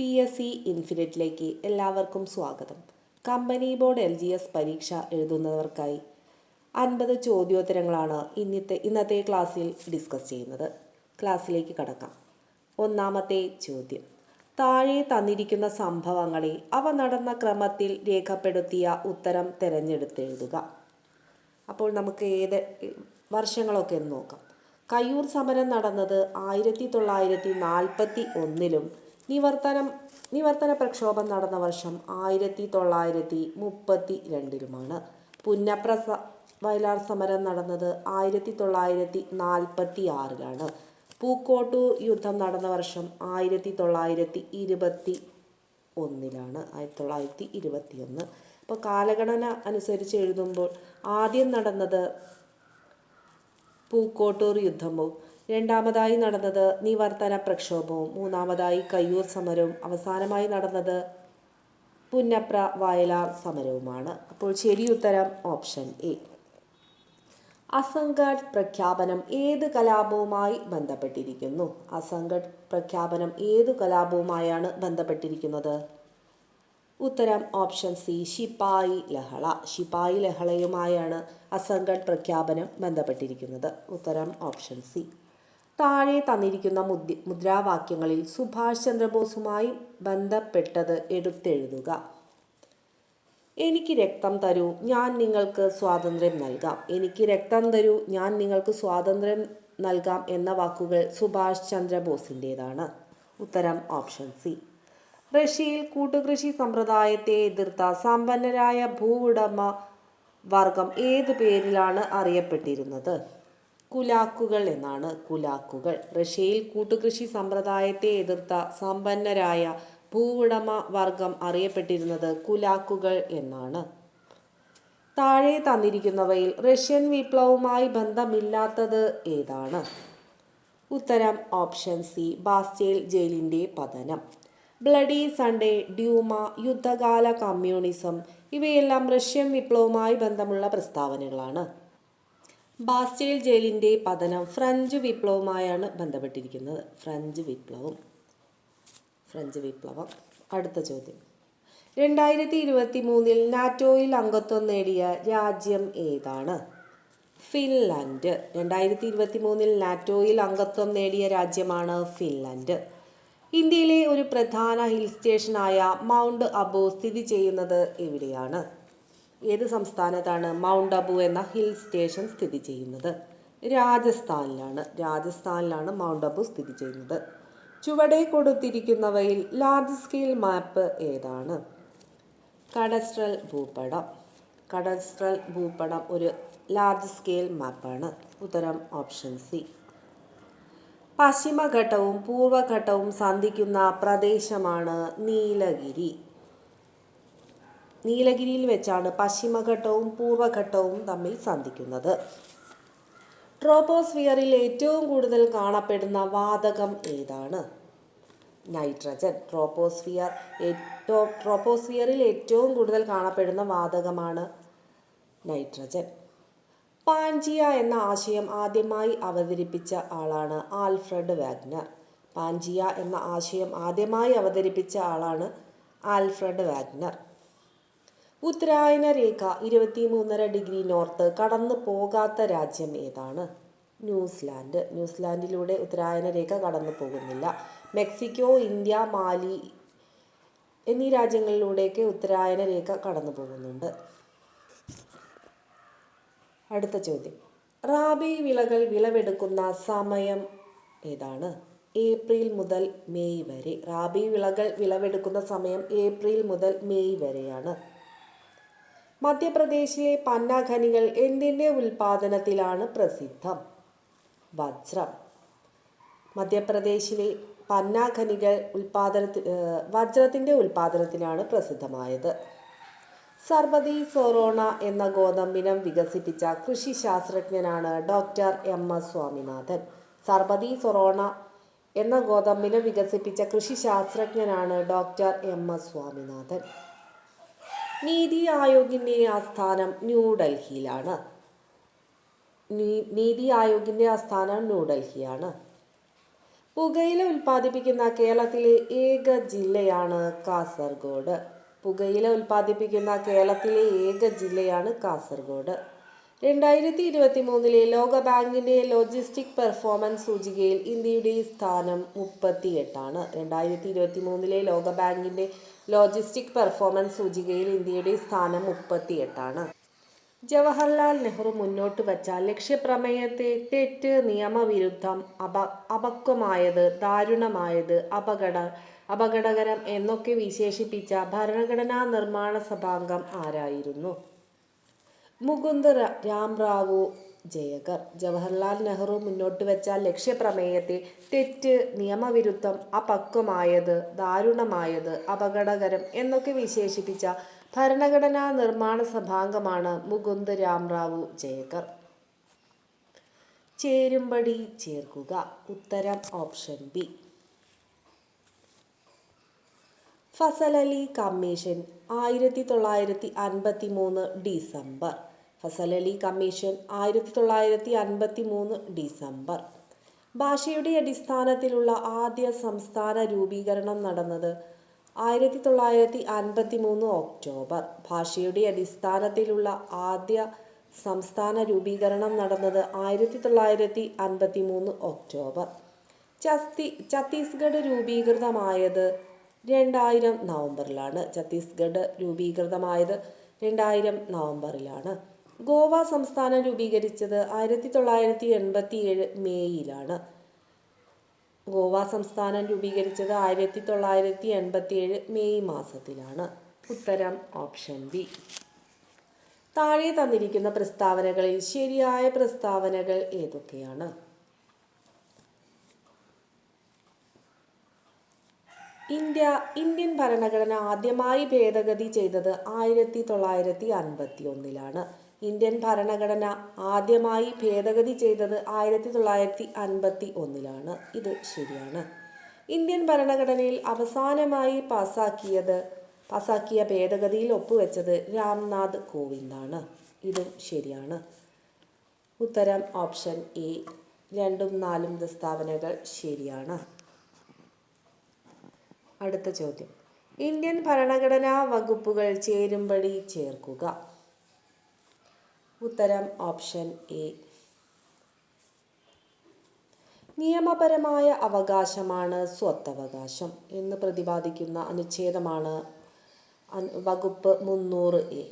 P S C ഇൻഫിനിറ്റിലേക്ക് എല്ലാവർക്കും സ്വാഗതം. Company board L G S പരീക്ഷ എഴുതുന്നവർക്കായി അൻപത് ചോദ്യോത്തരങ്ങളാണ് ഇന്നത്തെ ഇന്നത്തെ ക്ലാസ്സിൽ ഡിസ്കസ് ചെയ്യുന്നത്. ക്ലാസ്സിലേക്ക് കടക്കാം. ഒന്നാമത്തെ ചോദ്യം. താഴെ തന്നിരിക്കുന്ന സംഭവങ്ങളെ അവ നടന്ന ക്രമത്തിൽ രേഖപ്പെടുത്തിയ ഉത്തരം തിരഞ്ഞെടുത്തെഴുതുക. അപ്പോൾ നമുക്ക് ഏത് വർഷങ്ങളൊക്കെ നോക്കാം. കയ്യൂർ സമരം നടന്നത് ആയിരത്തി തൊള്ളായിരത്തി നാൽപ്പത്തി ഒന്നിലും നിവർത്തനം നിവർത്തന പ്രക്ഷോഭം നടന്ന വർഷം ആയിരത്തി തൊള്ളായിരത്തി മുപ്പത്തി രണ്ടിലുമാണ് പുന്നപ്ര വയലാർ സമരം നടന്നത് ആയിരത്തി തൊള്ളായിരത്തി നാൽപ്പത്തി ആറിലാണ് പൂക്കോട്ടൂർ യുദ്ധം നടന്ന വർഷം ആയിരത്തി തൊള്ളായിരത്തി ഇരുപത്തി ഒന്നിലാണ് ആയിരത്തി തൊള്ളായിരത്തി ഇരുപത്തി ഒന്ന് അപ്പോൾ കാലഗണന അനുസരിച്ച് എഴുതുമ്പോൾ ആദ്യം നടന്നത് പൂക്കോട്ടൂർ യുദ്ധവും രണ്ടാമതായി നടന്നത് നിവർത്തന പ്രക്ഷോഭവും മൂന്നാമതായി കയ്യൂർ സമരവും അവസാനമായി നടന്നത് പുന്നപ്ര വയലാർ സമരവുമാണ്. അപ്പോൾ ശരിയുത്തരം ഓപ്ഷൻ എ. അസംഘട് പ്രഖ്യാപനം ഏത് കലാപവുമായി ബന്ധപ്പെട്ടിരിക്കുന്നു? അസംഘട് പ്രഖ്യാപനം ഏതു കലാപവുമായാണ് ബന്ധപ്പെട്ടിരിക്കുന്നത്? ഉത്തരം ഓപ്ഷൻ സി ശിപ്പായി ലഹള. ശിപ്പായി ലഹളയുമായാണ് അസംഘട് പ്രഖ്യാപനം ബന്ധപ്പെട്ടിരിക്കുന്നത്. ഉത്തരം ഓപ്ഷൻ സി. താഴെ തന്നിരിക്കുന്ന മുദ്ര മുദ്രാവാക്യങ്ങളിൽ സുഭാഷ് ചന്ദ്രബോസുമായി ബന്ധപ്പെട്ടത് എടുത്തെഴുതുക. എനിക്ക് രക്തം തരൂ ഞാൻ നിങ്ങൾക്ക് സ്വാതന്ത്ര്യം നൽകാം. എനിക്ക് രക്തം തരൂ ഞാൻ നിങ്ങൾക്ക് സ്വാതന്ത്ര്യം നൽകാം എന്ന വാക്കുകൾ സുഭാഷ് ചന്ദ്രബോസിന്റേതാണ്. ഉത്തരം ഓപ്ഷൻ സി. റഷ്യയിൽ കൂട്ടുകൃഷി സമ്പ്രദായത്തെ എതിർത്ത സമ്പന്നരായ ഭൂവുടമ വർഗം ഏത് പേരിലാണ് അറിയപ്പെട്ടിരുന്നത്? കുലാക്കുകൾ എന്നാണ് കുലാക്കുകൾ. റഷ്യയിൽ കൂട്ടുകൃഷി സമ്പ്രദായത്തെ എതിർത്ത സമ്പന്നരായ ഭൂവുടമ വർഗം അറിയപ്പെട്ടിരുന്നത് കുലാക്കുകൾ എന്നാണ്. താഴെ തന്നിരിക്കുന്നവയിൽ റഷ്യൻ വിപ്ലവവുമായി ബന്ധമില്ലാത്തത് ഏതാണ്? ഉത്തരം ഓപ്ഷൻ സി ബാസ്റ്റേൽ ജയിലിന്റെ പതനം. ബ്ലഡി സൺഡേ ഡ്യൂമ യുദ്ധകാല കമ്മ്യൂണിസം ഇവയെല്ലാം റഷ്യൻ വിപ്ലവവുമായി ബന്ധമുള്ള പ്രസ്താവനകളാണ്. ബാസ്റ്റേൽ ജയിലിന്റെ പതനം ഫ്രഞ്ച് വിപ്ലവമായാണ് ബന്ധപ്പെട്ടിരിക്കുന്നത്. ഫ്രഞ്ച് വിപ്ലവം. ഫ്രഞ്ച് വിപ്ലവം. അടുത്ത ചോദ്യം. രണ്ടായിരത്തി ഇരുപത്തി മൂന്നിൽ നാറ്റോയിൽ അംഗത്വം നേടിയ രാജ്യം ഏതാണ്? ഫിൻലാൻഡ്. രണ്ടായിരത്തി ഇരുപത്തി മൂന്നിൽ നാറ്റോയിൽ അംഗത്വം നേടിയ രാജ്യമാണ് ഫിൻലാൻഡ്. ഇന്ത്യയിലെ ഒരു പ്രധാന ഹിൽ സ്റ്റേഷനായ മൗണ്ട് അബു സ്ഥിതി ചെയ്യുന്നത് എവിടെയാണ്? ഏത് സംസ്ഥാനത്താണ് മൗണ്ട് അബു എന്ന ഹിൽ സ്റ്റേഷൻ സ്ഥിതി ചെയ്യുന്നത്? രാജസ്ഥാനിലാണ്. രാജസ്ഥാനിലാണ് മൗണ്ട് അബു സ്ഥിതി ചെയ്യുന്നത്. ചുവടെ കൊടുത്തിരിക്കുന്നവയിൽ ലാർജ് സ്കെയിൽ മാപ്പ് ഏതാണ്? കടസ്ട്രൽ ഭൂപടം. കടസ്ട്രൽ ഭൂപടം ഒരു ലാർജ് സ്കെയിൽ മാപ്പാണ് ഉത്തരം ഓപ്ഷൻ സി പശ്ചിമഘട്ടവും പൂർവഘട്ടവും സന്ധിക്കുന്ന പ്രദേശമാണ് നീലഗിരി. നീലഗിരിയിൽ വെച്ചാണ് പശ്ചിമഘട്ടവും പൂർവഘട്ടവും തമ്മിൽ സന്ധിക്കുന്നത്. ട്രോപ്പോസ്ഫിയറിൽ ഏറ്റവും കൂടുതൽ കാണപ്പെടുന്ന വാതകം ഏതാണ്? നൈട്രജൻ. ട്രോപ്പോസ്ഫിയർ ഏറ്റവും ട്രോപ്പോസ്ഫിയറിൽ ഏറ്റവും കൂടുതൽ കാണപ്പെടുന്ന വാതകമാണ് നൈട്രജൻ. പാൻജിയ എന്ന ആശയം ആദ്യമായി അവതരിപ്പിച്ച ആളാണ് ആൽഫ്രഡ് വാഗ്നർ. പാൻജിയ എന്ന ആശയം ആദ്യമായി അവതരിപ്പിച്ച ആളാണ് ആൽഫ്രഡ് വാഗ്നർ. ഉത്തരായന രേഖ ഇരുപത്തി മൂന്നര ഡിഗ്രി നോർത്ത് കടന്നു പോകാത്ത രാജ്യം ഏതാണ്? ന്യൂസിലാൻഡ്. ന്യൂസിലാൻഡിലൂടെ ഉത്തരായന രേഖ കടന്നു പോകുന്നില്ല മെക്സിക്കോ ഇന്ത്യ മാലി എന്നീ രാജ്യങ്ങളിലൂടെയൊക്കെ ഉത്തരായന രേഖ കടന്നു പോകുന്നുണ്ട് അടുത്ത ചോദ്യം. റാബി വിളകൾ വിളവെടുക്കുന്ന സമയം ഏതാണ്? ഏപ്രിൽ മുതൽ മെയ് വരെ. റാബി വിളകൾ വിളവെടുക്കുന്ന സമയം ഏപ്രിൽ മുതൽ മെയ് വരെയാണ്. മധ്യപ്രദേശിലെ പന്ന ഖനികൾ എന്തിന്റെ ഉൽപാദനത്തിലാണ് പ്രസിദ്ധം? വജ്രം. മധ്യപ്രദേശിലെ പന്ന ഖനികൾ വജ്രത്തിന്റെ ഉൽപാദനത്തിനാണ് പ്രസിദ്ധമായത്. സർവതി സൊറോണ എന്ന ഗോതമ്പിനം വികസിപ്പിച്ച കൃഷി ശാസ്ത്രജ്ഞനാണ് ഡോക്ടർ എം എസ് സ്വാമിനാഥൻ. സർവതി സൊറോണ എന്ന ഗോതമ്പിനം വികസിപ്പിച്ച കൃഷി ശാസ്ത്രജ്ഞനാണ് ഡോക്ടർ എം എസ് സ്വാമിനാഥൻ. നീതി ആയോഗിന്റെ ആസ്ഥാനം ന്യൂഡൽഹിയിലാണ് നീതി ആയോഗിന്റെ ആസ്ഥാനം ന്യൂഡൽഹിയാണ് പുകയില ഉൽപ്പാദിപ്പിക്കുന്ന കേരളത്തിലെ ഏക ജില്ലയാണ് കാസർഗോഡ്. പുകയില ഉൽപ്പാദിപ്പിക്കുന്ന കേരളത്തിലെ ഏക ജില്ലയാണ് കാസർഗോഡ്. രണ്ടായിരത്തി ഇരുപത്തി മൂന്നിലെ ലോകബാങ്കിന്റെ ലോജിസ്റ്റിക് പെർഫോമൻസ് സൂചികയിൽ ഇന്ത്യയുടെ സ്ഥാനം മുപ്പത്തിയെട്ടാണ്. രണ്ടായിരത്തി ഇരുപത്തി മൂന്നിലെ ലോകബാങ്കിന്റെ ലോജിസ്റ്റിക് പെർഫോമൻസ് സൂചികയിൽ ഇന്ത്യയുടെ സ്ഥാനം മുപ്പത്തിയെട്ടാണ്. ജവഹർലാൽ നെഹ്റു മുന്നോട്ട് വച്ച ലക്ഷ്യപ്രമേയത്തെ തെറ്റ് നിയമവിരുദ്ധം അപ അപക്വമായത് ദാരുണമായത് അപകട അപകടകരം എന്നൊക്കെ വിശേഷിപ്പിച്ച ഭരണഘടനാ നിർമ്മാണ സഭാംഗം ആരായിരുന്നു? മുകുന്ദ രാംറാവു ജയകർ ജവഹർലാൽ നെഹ്റു മുന്നോട്ട് വെച്ച ലക്ഷ്യപ്രമേയത്തെ തെറ്റ് നിയമവിരുദ്ധം അപക്വമായത് ദാരുണമായത് അപകടകരം എന്നൊക്കെ വിശേഷിപ്പിച്ച ഭരണഘടനാ നിർമ്മാണ സഭാംഗമാണ് മുകുന്ദ രാംറാവു ജയകർ ചേരുംപടി ചേർക്കുക. ഉത്തരം ഓപ്ഷൻ ബി. ഫസലലി കമ്മീഷൻ ആയിരത്തി തൊള്ളായിരത്തി അൻപത്തി മൂന്ന് ഡിസംബർ. ഫസൽ അലി കമ്മീഷൻ ആയിരത്തി തൊള്ളായിരത്തി അൻപത്തി മൂന്ന് ഡിസംബർ. ഭാഷയുടെ അടിസ്ഥാനത്തിലുള്ള ആദ്യ സംസ്ഥാന രൂപീകരണം നടന്നത് ആയിരത്തി തൊള്ളായിരത്തി അൻപത്തി മൂന്ന് ഒക്ടോബർ. ഭാഷയുടെ അടിസ്ഥാനത്തിലുള്ള ആദ്യ സംസ്ഥാന രൂപീകരണം നടന്നത് ആയിരത്തി തൊള്ളായിരത്തി അൻപത്തി മൂന്ന് ഒക്ടോബർ. ഛത്തി ഛത്തീസ്ഗഡ് രൂപീകൃതമായത് രണ്ടായിരം നവംബറിലാണ്. ഛത്തീസ്ഗഡ് രൂപീകൃതമായത് രണ്ടായിരം നവംബറിലാണ്. ഗോവ സംസ്ഥാനം രൂപീകരിച്ചത് ആയിരത്തി തൊള്ളായിരത്തി എൺപത്തി ഏഴ് മേയിലാണ്. ഗോവ സംസ്ഥാനം രൂപീകരിച്ചത് ആയിരത്തി തൊള്ളായിരത്തി എൺപത്തി ഏഴ് മെയ് മാസത്തിലാണ്. ഉത്തരം ഓപ്ഷൻ ബി. താഴെ തന്നിരിക്കുന്ന പ്രസ്താവനകളിൽ ശരിയായ പ്രസ്താവനകൾ ഏതൊക്കെയാണ്? ഇന്ത്യ ഇന്ത്യൻ ഭരണഘടന ആദ്യമായി ഭേദഗതി ചെയ്തത് ആയിരത്തി തൊള്ളായിരത്തി അൻപത്തി ഒന്നിലാണ് ഇന്ത്യൻ ഭരണഘടന ആദ്യമായി ഭേദഗതി ചെയ്തത് ആയിരത്തി തൊള്ളായിരത്തി അൻപത്തി ഒന്നിലാണ് ഇത് ശരിയാണ്. ഇന്ത്യൻ ഭരണഘടനയിൽ അവസാനമായി പാസാക്കിയത് പാസാക്കിയ ഭേദഗതിയിൽ ഒപ്പുവെച്ചത് രാംനാഥ് കോവിന്ദാണ്. ഇതും ശരിയാണ്. ഉത്തരം ഓപ്ഷൻ എ. രണ്ടും നാലും പ്രസ്താവനകൾ ശരിയാണ്. അടുത്ത ചോദ്യം. ഇന്ത്യൻ ഭരണഘടനാ വകുപ്പുകൾ ചേരുംപടി ചേർക്കുക. ഉത്തരം ഓപ്ഷൻ എ. നിയമപരമായ അവകാശമാണ് സ്വത്തവകാശം എന്ന് പ്രതിപാദിക്കുന്ന അനുച്ഛേദമാണ് വകുപ്പ് മുന്നൂറ് എ.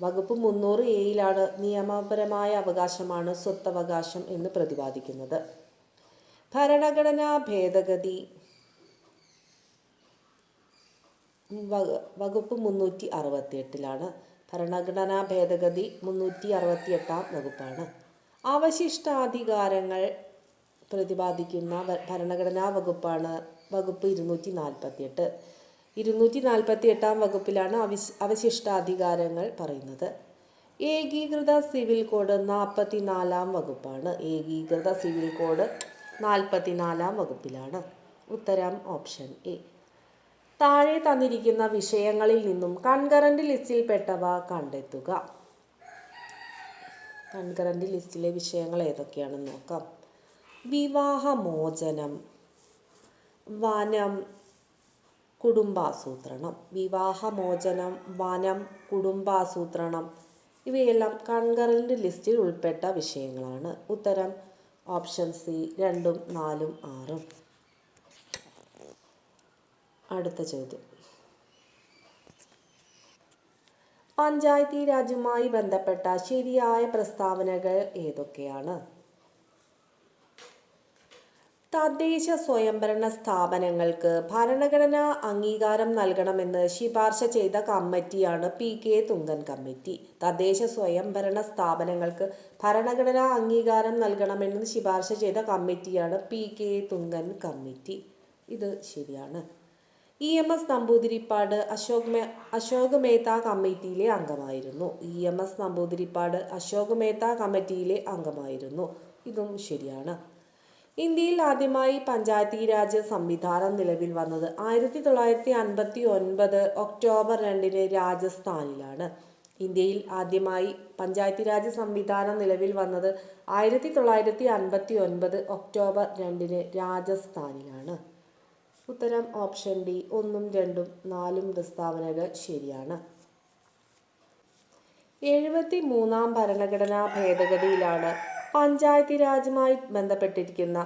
വകുപ്പ് മുന്നൂറ് എയിലാണ് നിയമപരമായ അവകാശമാണ് സ്വത്തവകാശം എന്ന് പ്രതിപാദിക്കുന്നത്. ഭരണഘടനാ ഭേദഗതി വകുപ്പ് മുന്നൂറ്റി അറുപത്തി എട്ടിലാണ് ഭരണഘടനാ ഭേദഗതി മുന്നൂറ്റി അറുപത്തി എട്ടാം വകുപ്പാണ്. അവശിഷ്ടാധികാരങ്ങൾ പ്രതിപാദിക്കുന്ന ഭരണഘടനാ വകുപ്പാണ് വകുപ്പ് ഇരുന്നൂറ്റി നാൽപ്പത്തി എട്ട് ഇരുന്നൂറ്റി നാൽപ്പത്തി എട്ടാം വകുപ്പിലാണ് അവിശ് അവശിഷ്ടാധികാരങ്ങൾ പറയുന്നത്. ഏകീകൃത സിവിൽ കോഡ് നാൽപ്പത്തി നാലാം വകുപ്പാണ്. ഏകീകൃത സിവിൽ കോഡ് നാൽപ്പത്തി നാലാം വകുപ്പിലാണ്. ഉത്തരം ഓപ്ഷൻ എ. താഴെ തന്നിരിക്കുന്ന വിഷയങ്ങളിൽ നിന്നും കൺകറന്റ് ലിസ്റ്റിൽപ്പെട്ടവ കണ്ടെത്തുക. കൺകറന്റ് ലിസ്റ്റിലെ വിഷയങ്ങൾ ഏതൊക്കെയാണെന്ന് നോക്കാം. വിവാഹമോചനം വനം കുടുംബാസൂത്രണം. വിവാഹമോചനം വനം കുടുംബാസൂത്രണം ഇവയെല്ലാം കൺകറന്റ് ലിസ്റ്റിൽ ഉൾപ്പെട്ട വിഷയങ്ങളാണ്. ഉത്തരം ഓപ്ഷൻ സി രണ്ടും നാലും ആറും. അടുത്ത ചോദ്യം. പഞ്ചായത്തി രാജുമായി ബന്ധപ്പെട്ട ശരിയായ പ്രസ്താവനകൾ ഏതൊക്കെയാണ്? തദ്ദേശ സ്വയംഭരണ സ്ഥാപനങ്ങൾക്ക് ഭരണഘടനാ അംഗീകാരം നൽകണമെന്ന് ശിപാർശ ചെയ്ത കമ്മിറ്റിയാണ് പി കെ തുങ്കൻ കമ്മിറ്റി. തദ്ദേശ സ്വയംഭരണ സ്ഥാപനങ്ങൾക്ക് ഭരണഘടനാ അംഗീകാരം നൽകണമെന്ന് ശിപാർശ ചെയ്ത കമ്മിറ്റിയാണ് പി കെ തുങ്കൻ കമ്മിറ്റി. ഇത് ശരിയാണ്. E M S Namboodiripad Ashok may Ashok Mehta കമ്മിറ്റിയിലെ അംഗമായിരുന്നു. E M S Namboodiripad Ashok Mehta കമ്മിറ്റിയിലെ അംഗമായിരുന്നു. ഇതും ശരിയാണ്. ഇന്ത്യയിൽ ആദ്യമായി പഞ്ചായത്തി രാജ് സംവിധാനം നിലവിൽ വന്നത് ആയിരത്തി തൊള്ളായിരത്തി അൻപത്തി ഒൻപത് ഒക്ടോബർ രണ്ടിന് രാജസ്ഥാനിലാണ്. ഇന്ത്യയിൽ ആദ്യമായി പഞ്ചായത്തി രാജ് സംവിധാനം നിലവിൽ വന്നത് ആയിരത്തി തൊള്ളായിരത്തി അൻപത്തി ഒൻപത് ഒക്ടോബർ രണ്ടിന് രാജസ്ഥാനിലാണ്. ഉത്തരം ഓപ്ഷൻ ഡി ഒന്നും രണ്ടും നാലും പ്രസ്താവനകൾ ശരിയാണ്. എഴുപത്തി മൂന്നാം ഭരണഘടനാ ഭേദഗതിയിലാണ് പഞ്ചായത്തി രാജുമായി ബന്ധപ്പെട്ടിരിക്കുന്ന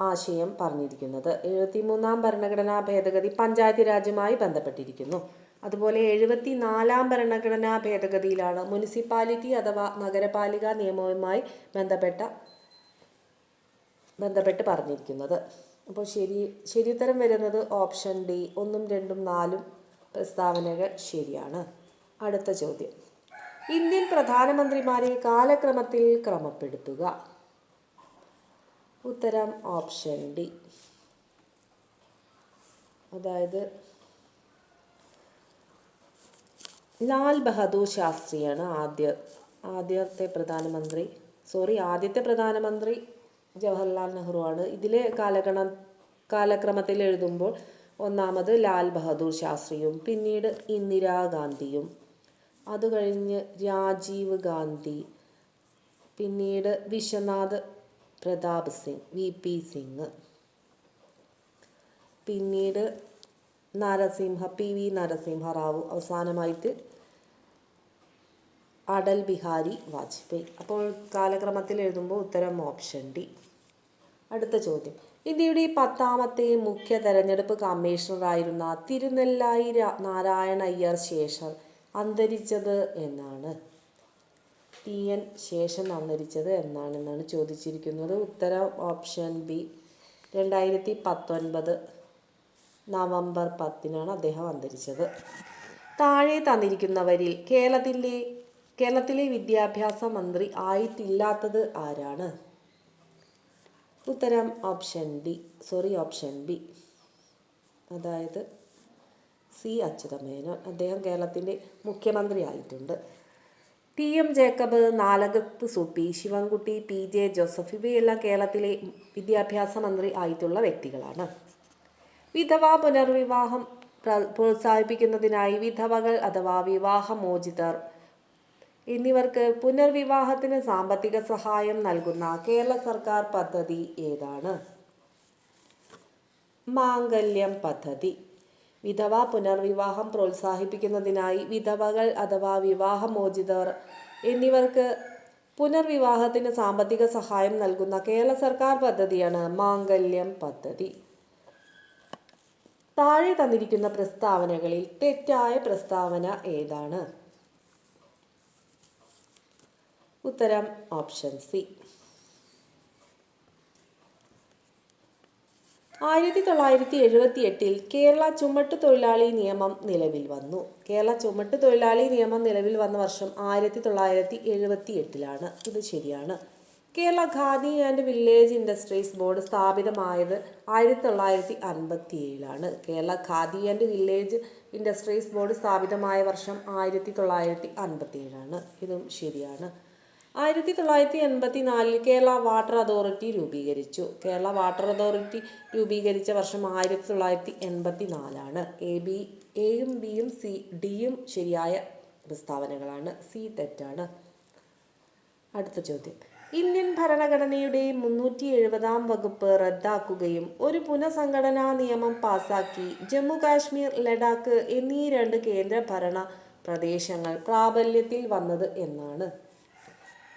ആശയം പറഞ്ഞിരിക്കുന്നത്. എഴുപത്തി മൂന്നാം ഭരണഘടനാ ഭേദഗതി പഞ്ചായത്തി രാജുമായി ബന്ധപ്പെട്ടിരിക്കുന്നു. അതുപോലെ എഴുപത്തി നാലാം ഭരണഘടനാ ഭേദഗതിയിലാണ് മുനിസിപ്പാലിറ്റി അഥവാ നഗരപാലിക നിയമവുമായി ബന്ധപ്പെട്ട ബന്ധപ്പെട്ട് പറഞ്ഞിരിക്കുന്നത്. അപ്പോൾ ശരി ശരിയുത്തരം വരുന്നത് ഓപ്ഷൻ ഡി. ഒന്നും രണ്ടും നാലും പ്രസ്താവനകൾ ശരിയാണ്. അടുത്ത ചോദ്യം. ഇന്ത്യൻ പ്രധാനമന്ത്രിമാരെ കാലക്രമത്തിൽ ക്രമപ്പെടുത്തുക. ഉത്തരം ഓപ്ഷൻ ഡി. അതായത് ലാൽ ബഹദൂർ ശാസ്ത്രിയാണ് ആദ്യ ആദ്യത്തെ പ്രധാനമന്ത്രി. സോറി ആദ്യത്തെ പ്രധാനമന്ത്രി ജവഹർലാൽ നെഹ്റു ആണ് ഇതിലെ കാലഗണ കാലക്രമത്തിൽ എഴുതുമ്പോൾ ഒന്നാമത് ലാൽ ബഹദൂർ ശാസ്ത്രിയും പിന്നീട് ഇന്ദിരാഗാന്ധിയും അത് കഴിഞ്ഞ് രാജീവ് ഗാന്ധി പിന്നീട് വിശ്വനാഥ് പ്രതാപ് സിംഗ് വി പി സിംഗ്. പിന്നീട് നരസിംഹ പി വി നരസിംഹ റാവു അവസാനമായിട്ട് അടൽ ബിഹാരി വാജ്പേയി. അപ്പോൾ കാലക്രമത്തിൽ എഴുതുമ്പോൾ ഉത്തരം ഓപ്ഷൻ ഡി. അടുത്ത ചോദ്യം. ഇന്ത്യയുടെ പത്താമത്തെ മുഖ്യ തെരഞ്ഞെടുപ്പ് കമ്മീഷണറായിരുന്ന തിരുനെല്ലായി നാരായണ അയ്യർ ശേഷം അന്തരിച്ചത് എന്നാണ്. ടി എൻ ശേഷൻ അന്തരിച്ചത് എന്നാണെന്നാണ് ചോദിച്ചിരിക്കുന്നത്. ഉത്തരം ഓപ്ഷൻ ബി രണ്ടായിരത്തി പത്തൊൻപത് നവംബർ പത്തിനാണ് അദ്ദേഹം അന്തരിച്ചത്. താഴെ തന്നിരിക്കുന്നവരിൽ കേരളത്തിന്റെ കേരളത്തിലെ വിദ്യാഭ്യാസ മന്ത്രി ആയിട്ടില്ലാത്തത് ആരാണ്? ഉത്തരം option D sorry option B. അതായത് സി അച്യുതമേനോൻ. അദ്ദേഹം കേരളത്തിന്റെ മുഖ്യമന്ത്രി ആയിട്ടുണ്ട് T M Jacob Nalakath Soopy Sivankutty P J Joseph ഇവയെല്ലാം കേരളത്തിലെ വിദ്യാഭ്യാസ മന്ത്രി ആയിട്ടുള്ള വ്യക്തികളാണ്. വിധവാ പുനർവിവാഹം പ്ര- പ്രോത്സാഹിപ്പിക്കുന്നതിനായി വിധവകൾ അഥവാ വിവാഹമോചിതർ എന്നിവർക്ക് പുനർവിവാഹത്തിന് സാമ്പത്തിക സഹായം നൽകുന്ന കേരള സർക്കാർ പദ്ധതി ഏതാണ്? മാംഗല്യം പദ്ധതി. വിധവ പുനർവിവാഹം പ്രോത്സാഹിപ്പിക്കുന്നതിനായി വിധവകൾ അഥവാ വിവാഹമോചിതർ എന്നിവർക്ക് പുനർവിവാഹത്തിന് സാമ്പത്തിക സഹായം നൽകുന്ന കേരള സർക്കാർ പദ്ധതിയാണ് മാംഗല്യം പദ്ധതി. താഴെ തന്നിരിക്കുന്ന പ്രസ്താവനകളിൽ തെറ്റായ പ്രസ്താവന ഏതാണ്? ഉത്തരം ഓപ്ഷൻ സി. ആയിരത്തി തൊള്ളായിരത്തി എഴുപത്തി എട്ടിൽ കേരള ചുമട്ട് തൊഴിലാളി നിയമം നിലവിൽ വന്നു. കേരള ചുമട്ട് തൊഴിലാളി നിയമം നിലവിൽ വന്ന വർഷം ആയിരത്തി തൊള്ളായിരത്തി എഴുപത്തി എട്ടിലാണ് ഇത് ശരിയാണ്. Kerala Khadi and village industries board സ്ഥാപിതമായത് ആയിരത്തി തൊള്ളായിരത്തി അൻപത്തി ഏഴിലാണ് Kerala Khadi and village industries board സ്ഥാപിതമായ വർഷം ആയിരത്തി തൊള്ളായിരത്തി അൻപത്തി ഏഴാണ് ഇതും ശരിയാണ്. ആയിരത്തി തൊള്ളായിരത്തി എൺപത്തി നാലിൽ കേരള വാട്ടർ അതോറിറ്റി രൂപീകരിച്ചു. കേരള വാട്ടർ അതോറിറ്റി രൂപീകരിച്ച വർഷം ആയിരത്തി തൊള്ളായിരത്തി എൺപത്തി നാലാണ് എ ബി എയും ബിയും സി ഡിയും ശരിയായ പ്രസ്താവനകളാണ്. സി തെറ്റാണ്. അടുത്ത ചോദ്യം. ഇന്ത്യൻ ഭരണഘടനയുടെ മുന്നൂറ്റി എഴുപതാം വകുപ്പ് റദ്ദാക്കുകയും ഒരു പുനഃസംഘടനാ നിയമം പാസാക്കി ജമ്മു കാശ്മീർ ലഡാക്ക് എന്നീ രണ്ട് കേന്ദ്രഭരണ പ്രദേശങ്ങൾ പ്രാബല്യത്തിൽ വന്നത് എന്നാണ്.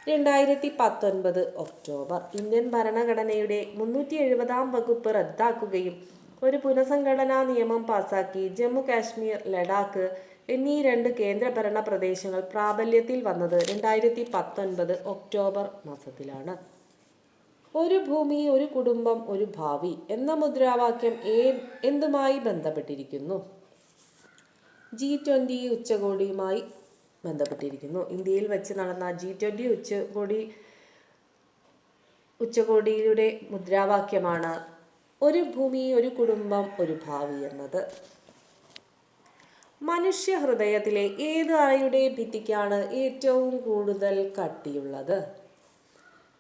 രണ്ടായിരത്തി പത്തൊൻപത് ഒക്ടോബർ. ഇന്ത്യൻ ഭരണഘടനയുടെ മുന്നൂറ്റി എഴുപതാം വകുപ്പ് റദ്ദാക്കുകയും ഒരു പുനഃസംഘടനാ നിയമം പാസാക്കി ജമ്മു കാശ്മീർ ലഡാക്ക് എന്നീ രണ്ട് കേന്ദ്രഭരണ പ്രദേശങ്ങൾ പ്രാബല്യത്തിൽ വന്നത് രണ്ടായിരത്തി പത്തൊൻപത് ഒക്ടോബർ മാസത്തിലാണ്. ഒരു ഭൂമി ഒരു കുടുംബം ഒരു ഭാവി എന്ന മുദ്രാവാക്യം ഏ എന്തുമായി ബന്ധപ്പെട്ടിരിക്കുന്നു? ജി ട്വന്റി ഉച്ചകോടിയുമായി ബന്ധപ്പെട്ടിരിക്കുന്നു. ഇന്ത്യയിൽ വെച്ച് നടന്ന ജി ട്വന്റി ഉച്ചകോടി ഉച്ചകോടിയുടെ മുദ്രാവാക്യമാണ് ഒരു ഭൂമി ഒരു കുടുംബം ഒരു ഭാവി എന്നത്. മനുഷ്യ ഹൃദയത്തിലെ ഏത് അറയുടെ ഭിത്തിക്കാണ് ഏറ്റവും കൂടുതൽ കട്ടിയുള്ളത്?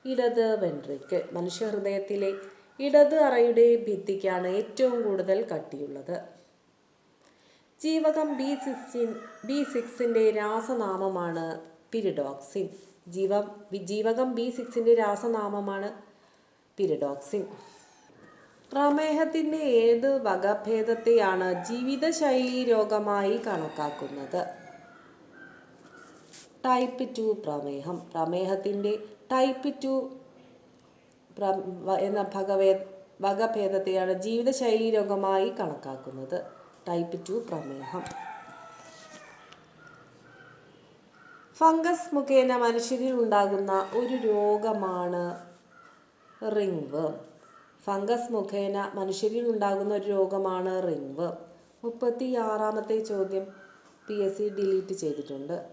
ഇടത് വെൻട്രിക്ക്. മനുഷ്യ ഹൃദയത്തിലെ ഇടത് അറയുടെ ഭിത്തിക്കാണ് ഏറ്റവും കൂടുതൽ കട്ടിയുള്ളത്. ജീവകം ബി സിക്സ്റ്റീൻ ബി സിക്സിന്റെ രാസനാമമാണ് പിരിഡോക്സിൻ ജീവ ജീവകം ബി സിക്സിന്റെ രാസനാമമാണ് പിരിഡോക്സിൻ പ്രമേഹത്തിന്റെ ഏത് വകഭേദത്തെയാണ് ജീവിതശൈലി രോഗമായി കണക്കാക്കുന്നത്? ടൈപ്പ് ടു പ്രമേഹം. പ്രമേഹത്തിന്റെ ടൈപ്പ് ടു എന്ന ഭഗവേ വകഭേദത്തെയാണ് ജീവിതശൈലി രോഗമായി കണക്കാക്കുന്നത്. ടൈപ്പ് ടു പ്രമേഹം. ഫംഗസ് മുഖേന മനുഷ്യരിൽ ഉണ്ടാകുന്ന ഒരു രോഗമാണ് റിംഗ്. വേം ഫംഗസ് മുഖേന മനുഷ്യരിൽ ഉണ്ടാകുന്ന ഒരു രോഗമാണ് റിംഗ്. വേം മുപ്പത്തി ആറാമത്തെ ചോദ്യം പി എസ് സി ഡിലീറ്റ് ചെയ്തിട്ടുണ്ട്.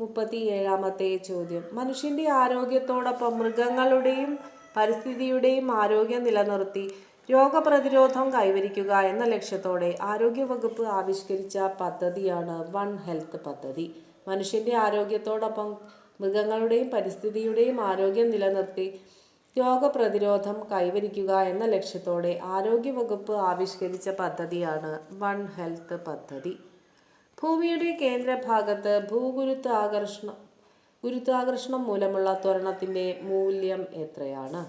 മുപ്പത്തി ഏഴാമത്തെ ചോദ്യം. മനുഷ്യന്റെ ആരോഗ്യത്തോടൊപ്പം മൃഗങ്ങളുടെയും പരിസ്ഥിതിയുടെയും ആരോഗ്യം നിലനിർത്തി രോഗപ്രതിരോധം കൈവരിക്കുക എന്ന ലക്ഷ്യത്തോടെ ആരോഗ്യവകുപ്പ് ആവിഷ്കരിച്ച പദ്ധതിയാണ് വൺ ഹെൽത്ത് പദ്ധതി. മനുഷ്യന്റെ ആരോഗ്യത്തോടൊപ്പം മൃഗങ്ങളുടെയും പരിസ്ഥിതിയുടെയും ആരോഗ്യം നിലനിർത്തി രോഗപ്രതിരോധം കൈവരിക്കുക എന്ന ലക്ഷ്യത്തോടെ ആരോഗ്യവകുപ്പ് ആവിഷ്കരിച്ച പദ്ധതിയാണ് വൺ ഹെൽത്ത് പദ്ധതി. ഭൂമിയുടെ കേന്ദ്രഭാഗത്ത് ഭൂഗുരുത്വാകർഷണം ഗുരുത്വാകർഷണം മൂലമുള്ള ത്വരണത്തിന്റെ മൂല്യം എത്രയാണ്?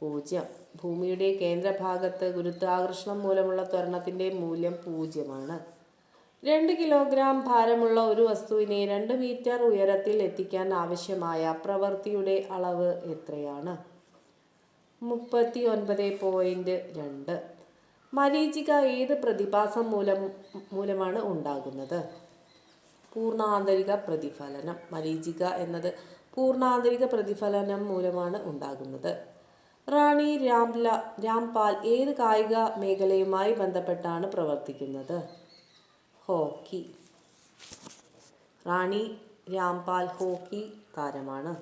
പൂജ്യം. ഭൂമിയുടെ കേന്ദ്രഭാഗത്ത് ഗുരുത്വാകർഷണം മൂലമുള്ള ത്വരണത്തിന്റെ മൂല്യം പൂജ്യമാണ്. രണ്ട് കിലോഗ്രാം ഭാരമുള്ള ഒരു വസ്തുവിനെ രണ്ട് മീറ്റർ ഉയരത്തിൽ എത്തിക്കാൻ ആവശ്യമായ പ്രവൃത്തിയുടെ അളവ് എത്രയാണ്? മുപ്പത്തി ഒൻപത് പോയിന്റ് രണ്ട്. മരീചിക ഏത് പ്രതിഭാസം മൂലം മൂലമാണ് ഉണ്ടാകുന്നത്? പൂർണാന്തരിക പ്രതിഫലനം. മരീചിക എന്നത് പൂർണാന്തരിക പ്രതിഫലനം മൂലമാണ് ഉണ്ടാകുന്നത്. റാണി രാംല രാംപാൽ ഏത് കായിക മേഖലയുമായി ബന്ധപ്പെട്ടാണ് പ്രവർത്തിക്കുന്നത്? ഹോക്കി. റാണി രാംപാൽ ഹോക്കി താരമാണ്.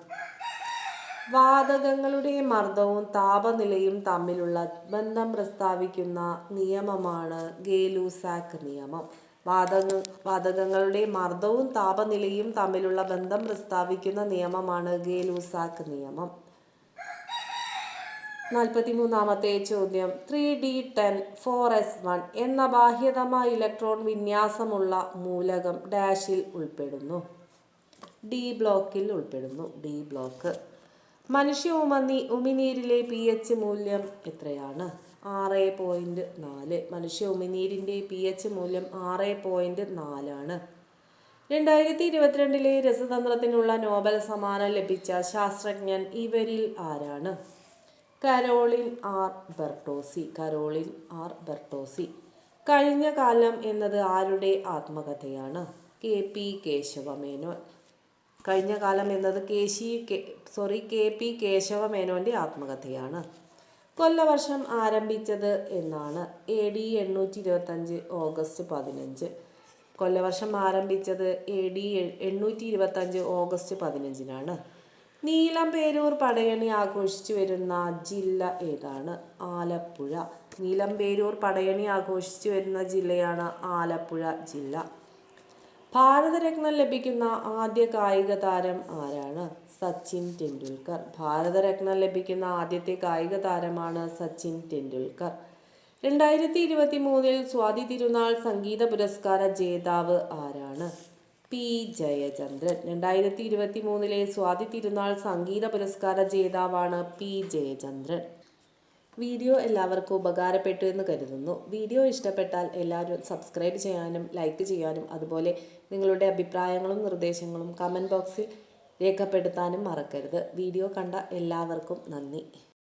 വാതകങ്ങളുടെ മർദ്ദവും താപനിലയും തമ്മിലുള്ള ബന്ധം പ്രസ്താവിക്കുന്ന നിയമമാണ് ഗേലൂസാക്ക് നിയമം. വാതക വാതകങ്ങളുടെ മർദ്ദവും താപനിലയും തമ്മിലുള്ള ബന്ധം പ്രസ്താവിക്കുന്ന നിയമമാണ് ഗേലൂസാക്ക് നിയമം. നാൽപ്പത്തിമൂന്നാമത്തെ ചോദ്യം. Three D ten four S one എന്ന ബാഹ്യതമ ഇലക്ട്രോൺ വിന്യാസമുള്ള മൂലകം ഡാഷിൽ ഉൾപ്പെടുന്നു. ഡി ബ്ലോക്കിൽ ഉൾപ്പെടുന്നു. D block. മനുഷ്യ ഉമനി ഉമിനീരിലെ പി എച്ച് മൂല്യം എത്രയാണ്? ആറ് പോയിന്റ് നാല്. മനുഷ്യ ഉമിനീരിന്റെ പി എച്ച് മൂല്യം ആറ് പോയിന്റ് നാലാണ്. രണ്ടായിരത്തി ഇരുപത്തിരണ്ടിലെ രസതന്ത്രത്തിനുള്ള നോബൽ സമ്മാനം ലഭിച്ച ശാസ്ത്രജ്ഞൻ ഇവരിൽ ആരാണ് Carolyn R Bertozzi Carolyn R Bertozzi. കഴിഞ്ഞ കാലം എന്നത് ആരുടെ ആത്മകഥയാണ്? K P Kesava Menon. കഴിഞ്ഞ കാലം എന്നത് കേശി സോറി കെ പി കേശവമേനോന്റെ ആത്മകഥയാണ്. കൊല്ലവർഷം ആരംഭിച്ചത് എന്നാണ്. എ ഡി എണ്ണൂറ്റി ഇരുപത്തഞ്ച് ഓഗസ്റ്റ് പതിനഞ്ച്. കൊല്ലവർഷം ആരംഭിച്ചത് എ ഡി എണ്ണൂറ്റി ഇരുപത്തഞ്ച് ഓഗസ്റ്റ് പതിനഞ്ചിനാണ്. നീലം പേരൂർ പടയണി ആഘോഷിച്ചു വരുന്ന ജില്ല ഏതാണ്? ആലപ്പുഴ. നീലം പേരൂർ പടയണി ആഘോഷിച്ചു വരുന്ന ജില്ലയാണ് ആലപ്പുഴ ജില്ല. ഭാരതരത്നം ലഭിക്കുന്ന ആദ്യ കായിക താരം ആരാണ്? സച്ചിൻ ടെണ്ടുൽക്കർ. ഭാരതരത്നം ലഭിക്കുന്ന ആദ്യത്തെ കായിക താരമാണ് സച്ചിൻ ടെണ്ടുൽക്കർ. രണ്ടായിരത്തി ഇരുപത്തി മൂന്നിൽ സ്വാതി തിരുനാൾ സംഗീത പുരസ്കാര ജേതാവ് ആരാണ്? പി. ജയചന്ദ്രൻ. രണ്ടായിരത്തി ഇരുപത്തി മൂന്നിലെ സ്വാതി തിരുനാൾ സംഗീത പുരസ്കാര ജേതാവാണ് പി. ജയചന്ദ്രൻ. വീഡിയോ എല്ലാവർക്കും ഉപകാരപ്പെട്ടു എന്ന് കരുതുന്നു. വീഡിയോ ഇഷ്ടപ്പെട്ടാൽ എല്ലാവരും സബ്സ്ക്രൈബ് ചെയ്യാനും ലൈക്ക് ചെയ്യാനും അതുപോലെ നിങ്ങളുടെ അഭിപ്രായങ്ങളും നിർദ്ദേശങ്ങളും കമന്റ് ബോക്സിൽ രേഖപ്പെടുത്താനും മറക്കരുത്. വീഡിയോ കണ്ട എല്ലാവർക്കും നന്ദി.